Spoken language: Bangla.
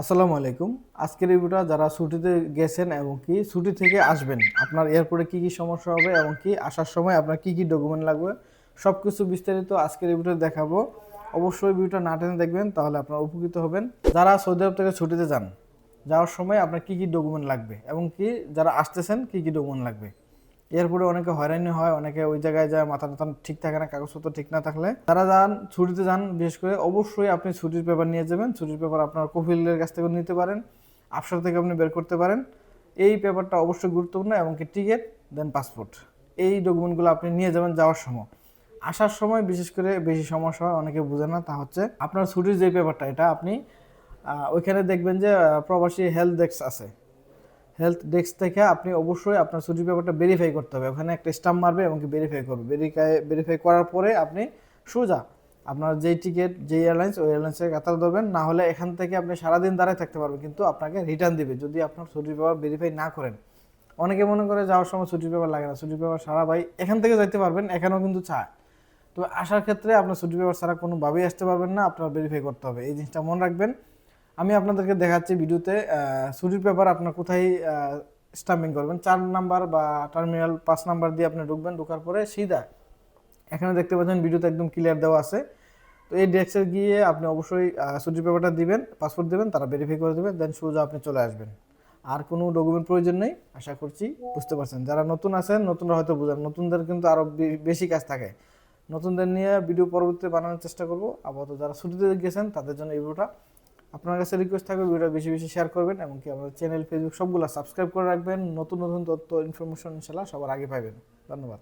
আসসালামু আলাইকুম। আজকের রিভিউটা যারা ছুটিতে গেছেন এবং কি ছুটি থেকে আসবেন, আপনার এয়ারপোর্টে কি কি সমস্যা হবে এবং কি আসার সময় আপনার কি কি ডকুমেন্ট লাগবে সব কিছু বিস্তারিত আজকের রিভিউটা দেখাবো। অবশ্যই ভিডিওটা না টেনে দেখবেন, তাহলে আপনারা উপকৃত হবেন। যারা সৌদি আরব থেকে ছুটিতে যান, যাওয়ার সময় আপনার কি কি ডকুমেন্ট লাগবে এবং কি যারা আসতেছেন, কি কি ডকুমেন্ট লাগবে। এয়ারপোর্টে অনেকে হয়রানি হয়, অনেকে ওই জায়গায় যায়, মাথা টাথা ঠিক থাকে না, কাগজপত্র ঠিক না থাকলে। তারা যান, ছুটিতে যান, বিশেষ করে অবশ্যই আপনি ছুটির পেপার নিয়ে যাবেন। ছুটির পেপার আপনার কফিলের কাছ থেকে নিতে পারেন, আফসার থেকে আপনি বের করতে পারেন। এই পেপারটা অবশ্যই গুরুত্বপূর্ণ এবং কি টিকিট দেন পাসপোর্ট এই ডকুমেন্টগুলো আপনি নিয়ে যাবেন যাওয়ার সময়। আসার সময় বিশেষ করে বেশি সমস্যা হয়, অনেকে বোঝে না। তা হচ্ছে আপনার ছুটির যে পেপারটা এটা আপনি ওইখানে দেখবেন যে প্রবাসী হেলথ ডেস্ক আছে। হেলথ ডেস্ক থেকে আপনি অবশ্যই আপনার ছুটির পেপারটা ভেরিফাই করতে হবে। ওখানে একটা স্টাম্প মারবে এবং ভেরিফাই করবে। ভেরিফাই ভেরিফাই করার পরে আপনি সোজা আপনার যেই টিকিট যেই এয়ারলাইন্স ওই এয়ারলাইন্সের কাতার ধরবেন। না হলে এখান থেকে আপনি সারাদিন দাঁড়ায় থাকতে পারবেন, কিন্তু আপনাকে রিটার্ন দিবে। যদি আপনার ছুটির পেপার ভেরিফাই না করেন। অনেকে মনে করে যাওয়ার সময় ছুটির পেপার লাগে না। ছুটির পেপার সারা ভাই এখান থেকে যাইতে পারবেন, এখানেও কিন্তু চায়। তো আসার ক্ষেত্রে আপনার ছুটির পেপার ছাড়া কোনোভাবেই আসতে পারবেন না, আপনার ভেরিফাই করতে হবে। এই জিনিসটা মনে রাখবেন। আমি আপনাদেরকে দেখাচ্ছি ভিডিওতে ছুটির পেপার আপনার কোথায় স্টাম্পিং করবেন। চার নাম্বার বা টার্মিনাল পাঁচ নাম্বার দিয়ে আপনি ঢুকবেন, ঢোকার পরে সিধা, এখানে দেখতে পাচ্ছেন ভিডিওতে একদম ক্লিয়ার দেওয়া আছে। তো এই ডেস্কে গিয়ে আপনি অবশ্যই ছুটির পেপারটা দিবেন পাসপোর্ট দেবেন, তারা ভেরিফাই করে দেবেন দেন সোজা আপনি চলে আসবেন। আর কোনো ডকুমেন্ট প্রয়োজন নেই, আশা করছি বুঝতে পারছেন। যারা নতুন আছেন, নতুনরা হয়তো বুঝেন, নতুনদের কিন্তু আরও বেশি কাজ থাকে। নতুনদের নিয়ে ভিডিও পরবর্তীতে বানানোর চেষ্টা করব। আপাতত যারা ছুটিতে গেছেন, তাদের জন্য এই ভিডিওটা আপনার কাছে রিকোয়েস্ট থাকবে, ভিডিওটা বেশি বেশি শেয়ার করবেন এবং কি আমাদের চ্যানেল ফেসবুক সবগুলো সাবস্ক্রাইব করে রাখবেন। নতুন নতুন তথ্য ইনফরমেশন ইনশাল্লাহ সবার আগে পাবেন ধন্যবাদ।